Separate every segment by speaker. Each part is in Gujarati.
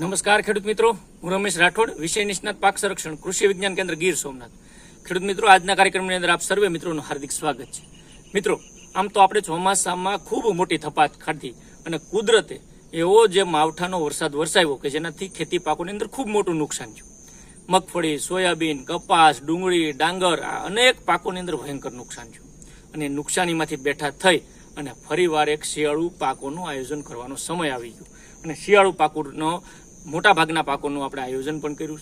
Speaker 1: નમસ્કાર, ખેડૂત મિત્રો. હું રમેશ રાઠોડ, વિષય નિષ્ણાત, પાક સંરક્ષણ, કૃષિ વિજ્ઞાન કેન્દ્ર ગીર સોમનાથ. ખેડૂત મિત્રો, આજના કાર્યક્રમની અંદર આપ સર્વે મિત્રોનું હાર્દિક સ્વાગત છે. મિત્રો, આમ તો આપણે ચોમાસામાં ખૂબ મોટી થપાત ખાધી અને કુદરતે એવો જે માવઠાનો વરસાદ વરસાવ્યો કે જેનાથી ખેતી પાકોની અંદર ખૂબ મોટું નુકસાન થયું. મગફળી, સોયાબીન, કપાસ, ડુંગળી, ડાંગર, આ અનેક પાકોની અંદર ભયંકર નુકસાન થયું. અને નુકસાનીમાંથી બેઠા થઈ અને ફરીવાર એક શિયાળુ પાકોનું આયોજન કરવાનો સમય આવી ગયો. અને શિયાળુ પાકોનો મોટા ભાગના પાકોનું આપણે આયોજન પણ કર્યું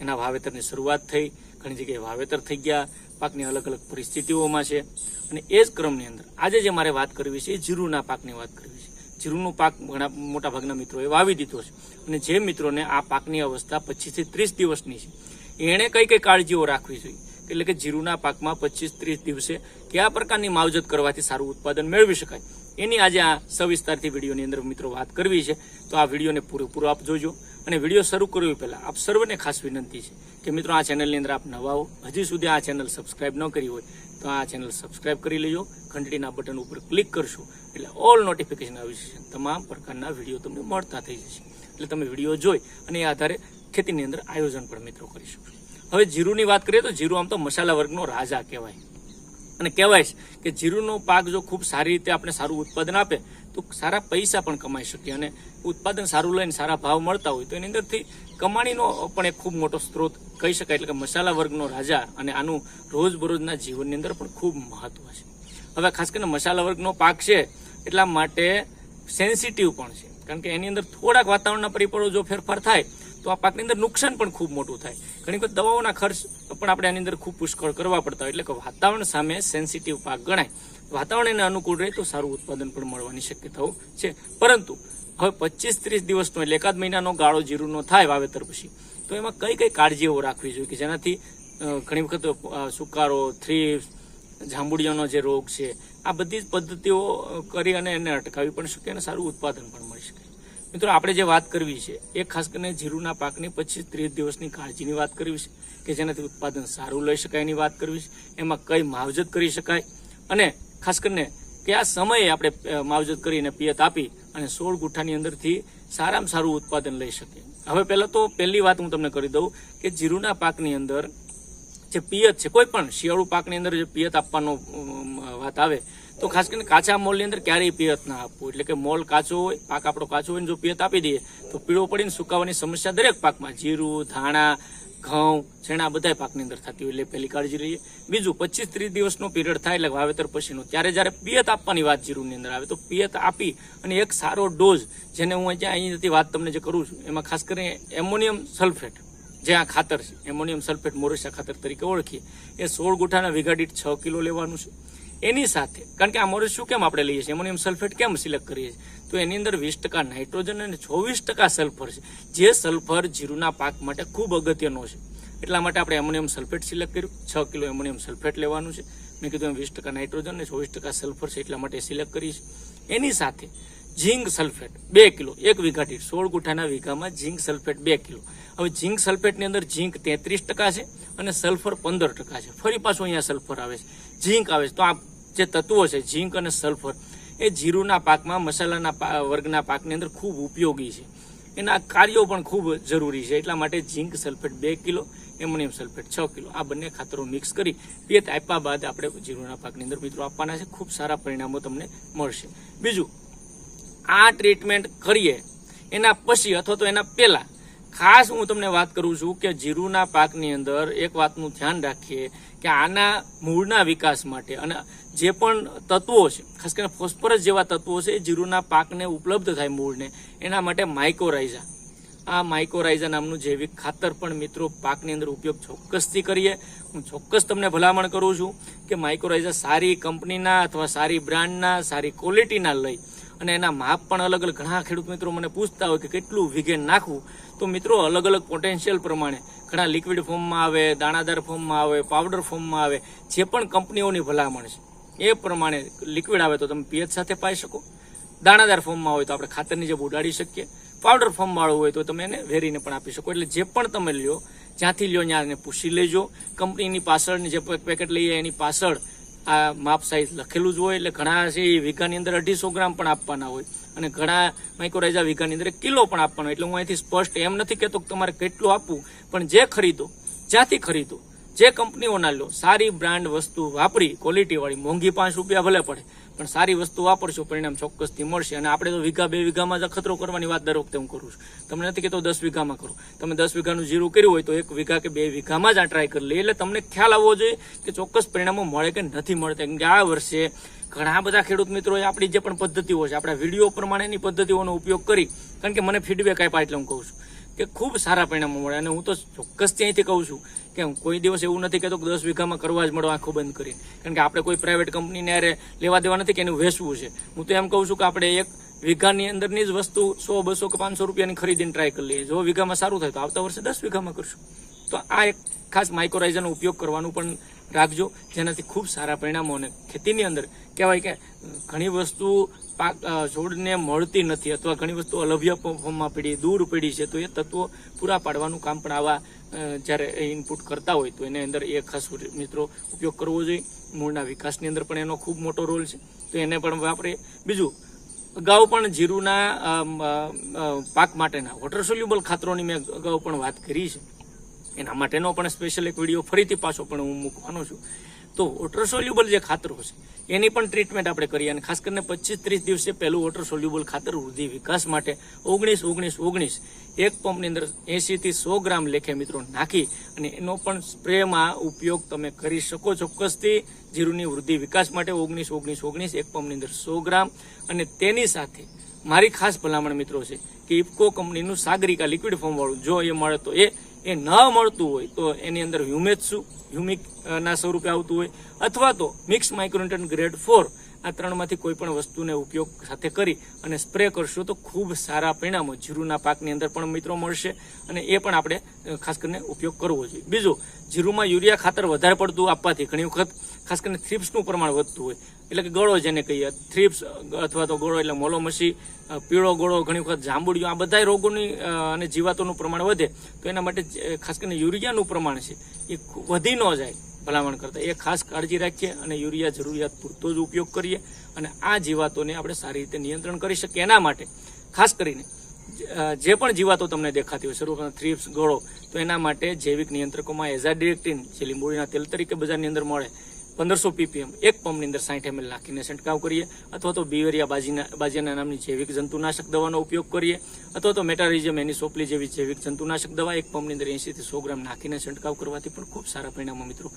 Speaker 1: એના વાવેતરની શરૂઆત થઈ, ઘણી જગ્યાએ વાવેતર થઈ ગયા, પાકની અલગ અલગ પરિસ્થિતિઓમાં છે. અને એ જ ક્રમની અંદર આજે જે મારે વાત કરવી છે એ જીરુના પાકની વાત કરવી છે. જીરુનો પાક ઘણા મોટા ભાગના મિત્રોએ વાવી દીધો છે. અને જે મિત્રોને આ પાકની અવસ્થા પચીસથી ત્રીસ દિવસની છે, એણે કઈ કઈ કાળજીઓ રાખવી જોઈએ? એટલે કે જીરુના પાકમાં પચીસ ત્રીસ દિવસે કયા પ્રકારની માવજત કરવાથી સારું ઉત્પાદન મેળવી શકાય? એની આજે આ સવિસ્તારથી વિડીયોની અંદર મિત્રો વાત કરવી છે. તો આ વિડીયોને પૂરેપૂરો આપ જોજો અને વીડિયો શરૂ કરવી પહેલાં આપ સર્વને ખાસ વિનંતી છે કે મિત્રો આ ચેનલની અંદર આપ નવા હો, હજી સુધી આ ચેનલ સબસ્ક્રાઇબ ન કરી હોય તો આ ચેનલ સબસ્ક્રાઇબ કરી લેજો, ઘંટડીના બટન ઉપર ક્લિક કરશો એટલે ઓલ નોટિફિકેશન આવી જશે તમામ પ્રકારના વીડિયો તમને મળતા થઈ જશે. એટલે તમે વીડિયો જોઈ અને એ આધારે ખેતીની અંદર આયોજન પણ મિત્રો કરી શકશો હવે જીરુની વાત કરીએ તો જીરુ આમ તો મસાલા વર્ગનો રાજા કહેવાય. અને કહેવાય છે કે જીરુનો પાક જો ખૂબ સારી રીતે આપણે સારું ઉત્પાદન આપે, તો સારા પૈસા પણ કમાઈ શકીએ અને ઉત્પાદન સારું લઈને સારા ભાવ મળતા હોય, તો એની અંદરથી કમાણીનો પણ એક ખૂબ મોટો સ્ત્રોત કહી શકાય, એટલે કે મસાલા વર્ગનો રાજા અને આનું રોજબરોજના જીવનની અંદર પણ ખૂબ મહત્વ છે. હવે ખાસ કરીને મસાલા વર્ગનો પાક છે, એટલા માટે સેન્સિટિવ પણ છે. કારણ કે એની અંદર થોડાક વાતાવરણના પરિબળો જો ફેરફાર થાય તો આ પાકની અંદર નુકસાન પણ ખૂબ મોટું થાય. ઘણી વખત દવાઓના ખર્ચ પણ આપણે આની અંદર ખૂબ પુષ્કળ કરવા પડતા હોય. એટલે કે વાતાવરણ સામે સેન્સિટિવ પાક ગણાય. વાતાવરણ એને અનુકૂળ રહે તો સારું ઉત્પાદન પણ મળવાની શક્યતાઓ છે. પરંતુ હવે પચીસ ત્રીસ દિવસનો એટલે એકાદ મહિનાનો ગાળો જીરુનો થાય વાવેતર પછી. તો એમાં કઈ કઈ કાળજીઓ રાખવી જોઈએ કે જેનાથી ઘણી વખત સુકારો થ્રીપ્સ જાંબુડિયાનો જે રોગ છે, આ બધી જ પદ્ધતિઓ કરી અને એને અટકાવી પણ શકે અને સારું ઉત્પાદન પણ મળી શકે. મિત્રો, આપણે જે વાત કરવી છે એ ખાસ કરીને જીરુના પાકની પચીસ ત્રીસ દિવસની કાળજીની વાત કરવી છે, કે જેનાથી ઉત્પાદન સારું લઈ શકાય એની વાત કરવી છે. એમાં કઈ માવજત કરી શકાય અને ખાસ કરીને કયા સમયે આપણે માવજત કરીને પિયત આપી અને સોળ ગુઠ્ઠાની અંદરથી સારામાં સારું ઉત્પાદન લઈ શકીએ. હવે પહેલાં તો પહેલી વાત હું તમને કરી દઉં કે જીરુના પાકની અંદર જે પિયત છે, કોઈ પણ શિયાળુ પાકની અંદર જે પિયત આપવાનો વાત આવે તો ખાસ કરીને કાચા મોલની અંદર ક્યારેય પિયત ના આપવું. એટલે કે મોલ કાચો હોય, પાક આપણો કાચો હોય જો પિયત આપી દઈએ, તો પીળો પડીને સુકાવાની સમસ્યા દરેક પાકમાં જીરું, ધાણા, ઘઉં છેણા બધા પાકની અંદર થતી હોય. એટલે પહેલી કાળજી લઈએ બીજું, પચીસ ત્રીસ દિવસનો પીરિયડ થાય એટલે વાવેતર પછીનો. ત્યારે જ્યારે પિયત આપવાની વાત જીરુની અંદર આવે, તો પિયત આપી અને એક સારો ડોઝ, જેને હું અહીંયા અહીંથી વાત તમને જે કરું છું, એમાં ખાસ કરીને એમોનિયમ સલ્ફેટ, જે આ ખાતર છે, એમોનિયમ સલ્ફેટ મોરેશા ખાતર તરીકે ઓળખીએ. એ સોળ ગુઠાના વીઘા છ કિલો લેવાનું છે. એની સાથે. કારણ કે આ મોરસ શું કેમ આપણે લઈએ છીએ? એમોનિયમ સલ્ફેટ કેમ સિલેક્ટ કરીએ છીએ? તો એની અંદર વીસ ટકા નાઇટ્રોજન અને ચોવીસ ટકા સલ્ફર છે. જે સલ્ફર જીરુના પાક માટે ખૂબ અગત્યનો છે. એટલા માટે આપણે એમોનિયમ સલ્ફેટ સિલેક્ટ કર્યું. છ કિલો એમોનિયમ સલ્ફેટ લેવાનું છે. મેં કીધું એમ વીસ ટકા નાઇટ્રોજન અને ચોવીસ ટકા સલ્ફર છે એટલા માટે સિલેક્ટ કરી છે એની સાથે ઝીંક સલ્ફેટ બે કિલો, એક વીઘા દીઠ. સોળ ગુઠાના વીઘામાં ઝીંક સલ્ફેટ બે કિલો. હવે ઝીંક સલ્ફેટની અંદર ઝીંક તેત્રીસ ટકા છે અને સલ્ફર પંદર ટકા છે. ફરી પાછું અહીંયા સલ્ફર આવે છે. ઝીંક આવે છે. તો આ જે તત્વો છે, ઝીંક અને સલ્ફર, એ જીરુના પાકમાં, મસાલાના વર્ગના પાકની અંદર ખૂબ ઉપયોગી છે. એના કાર્યો પણ ખૂબ જરૂરી છે. એટલા માટે ઝીંક સલ્ફેટ બે કિલો, એમોનિયમ સલ્ફેટ છ કિલો, આ બંને ખાતરો મિક્સ કરી પિયત આપ્યા બાદ આપણે જીરુના પાકની અંદર મિત્રો આપવાના છે. ખૂબ સારા પરિણામો તમને મળશે. બીજું, આ ટ્રીટમેન્ટ કરીએ એના પછી અથવા તો એના પહેલા ખાસ હું તમને વાત કરું છું કે જીરુના પાકની અંદર એક વાતનું ધ્યાન રાખીએ કે આના મૂળના વિકાસ માટે અને જે પણ તત્વો છે, ખાસ કરીને ફોસ્ફરસ જેવા તત્વો છે, એ જીરુના પાકને ઉપલબ્ધ થાય મૂળને. એના માટે માઇકોરાઇઝા આ માઇકોરાઇઝા નામનું જૈવિક ખાતર પણ મિત્રો પાકની અંદર ઉપયોગ ચોક્કસથી કરીએ. હું ચોક્કસ તમને ભલામણ કરું છું કે માઇકોરાઇઝા સારી કંપનીના અથવા સારી બ્રાન્ડના, સારી ક્વોલિટીના લઈ અને એના માપ પણ અલગ અલગ. ઘણા ખેડૂત મિત્રો મને પૂછતા હોય કે કેટલું વીઘે નાખવું? તો મિત્રો, અલગ અલગ પોટેન્શિયલ પ્રમાણે. ઘણા લિક્વિડ ફોર્મમાં આવે, દાણાદાર ફોર્મમાં આવે પાવડર ફોર્મમાં આવે, જે પણ કંપનીઓની ભલામણ છે. એ પ્રમાણે લિક્વિડ આવે તો તમે પિયત સાથે પાઈ શકો. દાણાદાર ફોર્મમાં હોય તો આપણે ખાતરની જેમ ઉડાડી શકીએ. પાવડર ફોર્મ વાળું હોય તો તમે એને વેરીને પણ આપી શકો. એટલે જે પણ તમે લ્યો, જ્યાંથી લ્યો ત્યાં એને પૂછી લેજો. કંપનીની પાછળની જે પેકેટ લઈએ, એની પાછળ આ માપ સાઈઝ લખેલું જ હોય એટલે ઘણા છે એ વીઘાની અંદર અઢીસો ગ્રામ પણ આપવાના હોય. અને ઘણા માઇક્રોરાઇઝા વીઘાની અંદર કિલો પણ આપવાનો એટલે હું અહીંથી સ્પષ્ટ એમ નથી કહેતો કે તમારે કેટલું આપવું. પણ જે ખરીદો, જ્યાંથી ખરીદો, જે કંપનીઓના લો, સારી બ્રાન્ડ વસ્તુ વાપરી ક્વોલિટીવાળી મોંઘી પાંચ રૂપિયા ભલે પડે. પણ સારી વસ્તુ વાપરશો, પરિણામ ચોક્કસથી મળશે. અને આપણે તો વીઘા, બે વીઘામાં જ અખતરો કરવાની વાત દર વખતે હું કરું છું. તમને નથી કહેતો દસ વીઘામાં કરો. તમે દસ વીઘાનું જીરું કર્યું હોય તો એક વીઘા કે બે વીઘામાં જ આ ટ્રાય કરી લે. એટલે તમને ખ્યાલ આવવો જોઈએ કે ચોક્કસ પરિણામો મળે કે નથી મળતા. કેમ કે આ વર્ષે ઘણા બધા ખેડૂત મિત્રોએ આપણી જે પણ પદ્ધતિઓ છે, આપણા વીડિયો પ્રમાણેની પદ્ધતિઓનો ઉપયોગ કરી, કારણ કે મને ફીડબેક આપ્યા એટલે હું કહું છું કે ખૂબ સારા પરિણામો મળે અને હું તો ચોક્કસ ત્યાંથી કહું છું કે કોઈ દિવસ એવું નથી કહેતો કે દસ વીઘામાં કરવા જ મળો આંખો બંધ કરીને. કારણ કે આપણે કોઈ પ્રાઇવેટ કંપનીને અરે લેવા દેવા નથી કે એનું વેચવું છે. હું તો એમ કહું છું કે આપણે એક વીઘાની અંદરની જ વસ્તુ સો, બસો કે પાંચસો રૂપિયાની ખરીદીને ટ્રાય કરી લઈએ. જો વીઘામાં સારું થાય તો આવતા વર્ષે દસ વીઘામાં કરશું. તો આ એક ખાસ માઇક્રોરાઇઝરનો ઉપયોગ કરવાનું પણ રાખજો, જેનાથી ખૂબ સારા પરિણામો અને ખેતીની અંદર કહેવાય કે ઘણી વસ્તુ પાક છોડને મળતી નથી અથવા ઘણી વસ્તુ અલભ્ય ફોર્મમાં પડી, દૂર પડી છે, તો એ તત્વો પૂરા પાડવાનું કામ પણ આવા જ્યારે ઇનપુટ કરતા હોય તો એની અંદર એ ખાસ મિત્રો ઉપયોગ કરવો જોઈએ. મૂળના વિકાસની અંદર પણ એનો ખૂબ મોટો રોલ છે. તો એને પણ વાપરીએ. બીજું, અગાઉ પણ જીરુના પાક માટેના વોટર સોલ્યુબલ ખાતરોની મેં અગાઉ પણ વાત કરી છે. એના માટેનો પણ સ્પેશિયલ એક વીડિયો ફરીથી પાછો પણ હું મૂકવાનો છું. તો વોટર સોલ્યુબલ જે ખાતરો છે, એની પણ ટ્રીટમેન્ટ આપણે કરીએ અને ખાસ કરીને પચીસ ત્રીસ દિવસે પહેલું વોટર સોલ્યુબલ ખાતર વૃદ્ધિ વિકાસ માટે ઓગણીસ ઓગણીસ ઓગણીસ, એક પંપની અંદર એંશીથી સો ગ્રામ લેખે મિત્રો નાખી અને એનો પણ સ્પ્રેમાં ઉપયોગ તમે કરી શકો ચોક્કસથી જીરુની વૃદ્ધિ વિકાસ માટે ઓગણીસ ઓગણીસ ઓગણીસ, એક પંપની અંદર સો ગ્રામ અને તેની સાથે મારી ખાસ ભલામણ મિત્રો છે કે ઇફકો કંપનીનું સાગરિકા લિક્વિડ ફોર્મ વાળું જો એ મળે તો એ એ ન મળતું હોય તો એની અંદર હ્યુમેટસુ હ્યુમિક ના સ્વરૂપે આવતું હોય અથવા તો મિક્સ માઇક્રોન્ટન ગ્રેડ ફોર આ ત્રણમાંથી કોઈ પણ વસ્તુને ઉપયોગ સાથે કરી અને સ્પ્રે કરશો તો ખૂબ સારા પરિણામો જીરુના પાકની અંદર પણ મિત્રો મળશે અને એ પણ આપણે ખાસ કરીને ઉપયોગ કરવો જોઈએ. બીજું, જીરુમાં યુરિયા ખાતર વધારે પડતું આપવાથી ઘણી વખત ખાસ કરીને થ્રિપ્સનું પ્રમાણ વધતું હોય. એટલે કે ગળો જેને કહીએ, થ્રિપ્સ અથવા તો ગળો એટલે મોલોમસી પીળો ગળો, ઘણી વખત જાંબુડિયું, આ બધા રોગોની અને જીવાતોનું પ્રમાણ વધે તો એના માટે ખાસ કરીને યુરિયાનું પ્રમાણ છે એ વધી ન જાય. ભલામણ કરતા. એ ખાસ કાળજી રાખીએ અને યુરિયા જરૂરિયાત પૂરતો જ ઉપયોગ કરીએ અને આ જીવાતોને આપણે સારી રીતે નિયંત્રણ કરી શકીએ. એના માટે ખાસ કરીને જે પણ જીવાતો તમને દેખાતી હોય, શરૂઆતમાં થ્રીપ્સ, ગળો, તો એના માટે જૈવિક નિયંત્રકોમાં એઝાડિરેક્ટિન જે લીંબોળીના તેલ તરીકે બજારની અંદર મળે પંદરસો પીપીએમ, એક પંપની અંદર સાઠ એમએલ નાખીને છંટકાવ કરીએ, અથવા તો બીવેરિયા બાજીના બાજીના નામની જૈવિક જંતુનાશક દવાનો ઉપયોગ કરીએ, અથવા તો મેટારિઝમ એની સોપલી જેવી જૈવિક જંતુનાશક દવા, એક પંપની અંદર એંશીથી સો ગ્રામ નાખીને છંટકાવ કરવાથી પણ ખૂબ સારા પરિણામો મિત્રો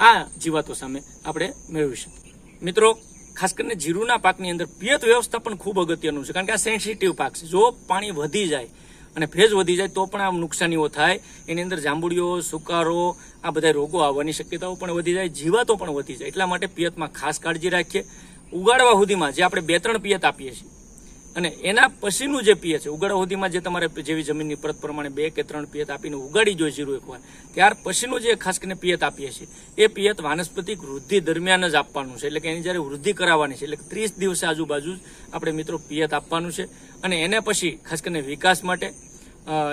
Speaker 1: આ જીવાતો સામે આપણે મેળવી શકીએ. મિત્રો, ખાસ કરીને જીરુના પાકની અંદર પિયત વ્યવસ્થા પણ ખૂબ અગત્યનું છે, કારણ કે આ સેન્સિટિવ પાક છે. જો પાણી વધી જાય અને ભેજ વધી જાય તો પણ આમ નુકસાનીઓ થાય. એની અંદર જાંબુડીઓ સુકારો, આ બધા રોગો આવવાની શક્યતાઓ પણ વધી જાય, જીવાતો પણ વધી જાય. એટલા માટે પિયતમાં ખાસ કાળજી રાખીએ. ઉગાડવા સુધીમાં જે આપણે બે ત્રણ પિયત આપીએ છીએ અને એના પછીનું જે પિયત છે ઉગાડવા સુધીમાં જે તમારે જેવી જમીનની પરત પ્રમાણે બે કે ત્રણ પિયત આપીને ઉગાડી જોઈએ જીરું એકવાર ત્યાર પછીનું જે ખાસ કરીને પિયત આપીએ છીએ, એ પિયત વાનસ્પતિક વૃદ્ધિ દરમિયાન જ આપવાનું છે. એટલે કે એની જ્યારે વૃદ્ધિ કરાવવાની છે, એટલે ત્રીસ દિવસે આજુબાજુ આપણે મિત્રો પિયત આપવાનું છે. અને એને પછી ખાસ કરીને વિકાસ માટે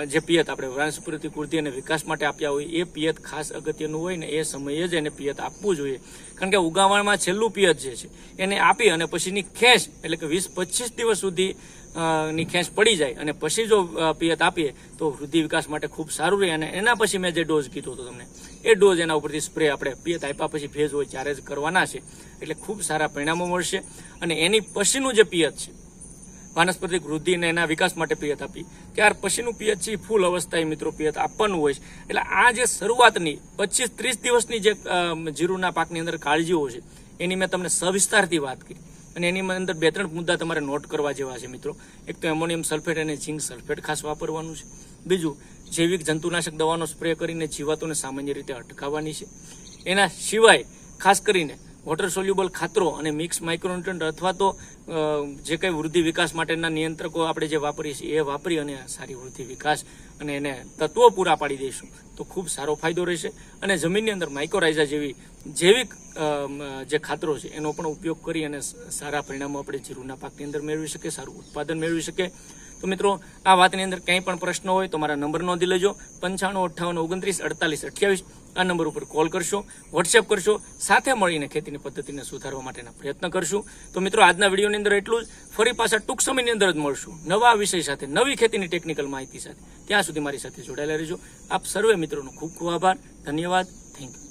Speaker 1: જે પિયત આપણે વનસ્પતિ કૃતિ અને વિકાસ માટે આપ્યા હોય, એ પિયત ખાસ અગત્યનું હોય ને એ સમયે જ એને પિયત આપવું જોઈએ. કારણ કે ઉગાવણમાં છેલ્લું પિયત જે છે, એને આપી અને પછીની ખેંચ, એટલે કે વીસ પચીસ દિવસ સુધી ની ખેંચ પડી જાય અને પછી જો પિયત આપીએ, તો વૃદ્ધિ વિકાસ માટે ખૂબ સારું રહે અને એના પછી મેં જે ડોઝ કીધો હતો તમને, એ ડોઝ એના ઉપરથી સ્પ્રે આપણે પિયત આપ્યા પછી ભેજ હોય ત્યારે જ કરવાના છે. એટલે ખૂબ સારા પરિણામો મળશે અને એની પછીનું જે પિયત છે વાનસ્પતિક વૃદ્ધિ અને એના વિકાસ માટે પિયત આપી. ત્યાર પછીનું પિયત છે ફૂલ અવસ્થાએ મિત્રો પિયત આપવાનું હોય છે. એટલે આ જે શરૂઆતની પચીસ ત્રીસ દિવસની જે જીરુના પાકની અંદર કાળજીઓ છે, એની મેં તમને સવિસ્તારથી વાત કરી. અને એની અંદર બે ત્રણ મુદ્દા તમારે નોટ કરવા જેવા છે મિત્રો. એક તો એમોનિયમ સલ્ફેટ અને ઝીંક સલ્ફેટ ખાસ વાપરવાનું છે. બીજું, જૈવિક જંતુનાશક દવાનો સ્પ્રે કરીને જીવાતોને સામાન્ય રીતે અટકાવવાની છે. એના સિવાય ખાસ કરીને વોટર સોલ્યુબલ ખાતરો અને મિક્સ માઇક્રોન્યુટ્રન્ટ અથવા તો જે કંઈ વૃદ્ધિ વિકાસ માટેના નિયંત્રકો આપણે જે વાપરીએ છીએ, એ વાપરી અને સારી વૃદ્ધિ વિકાસ અને એને તત્વો પૂરા પાડી દઈશું. તો ખૂબ સારો ફાયદો રહેશે. અને જમીનની અંદર માઇક્રોરાઇઝા જેવી, જૈવિક જે ખાતરો છે, એનો પણ ઉપયોગ કરી અને સારા પરિણામો આપણે જીરુના પાકની અંદર મેળવી શકીએ, સારું ઉત્પાદન મેળવી શકીએ. તો મિત્રો, આ વાતની અંદર કંઈ પણ પ્રશ્ન હોય તો મારા નંબર નોંધી લેજો. પંચાણું, અઠ્ઠાવન, ઓગણત્રીસ, અડતાલીસ, અઠ્યાવીસ. આ નંબર ઉપર કોલ કરશો, વોટ્સએપ કરશો, સાથે મળીને ખેતીની પદ્ધતિને સુધારવા માટેના પ્રયત્ન કરશું. તો મિત્રો, આજના વિડીયોની અંદર એટલું જ. ફરી પાછા ટૂંક સમયની અંદર જ મળશું. નવા વિષય સાથે, નવી ખેતીની ટેકનિકલ માહિતી સાથે. ત્યાં સુધી મારી સાથે જોડાયેલા રહેજો. આપ સર્વે મિત્રોનો ખૂબ ખૂબ આભાર. ધન્યવાદ. Thank you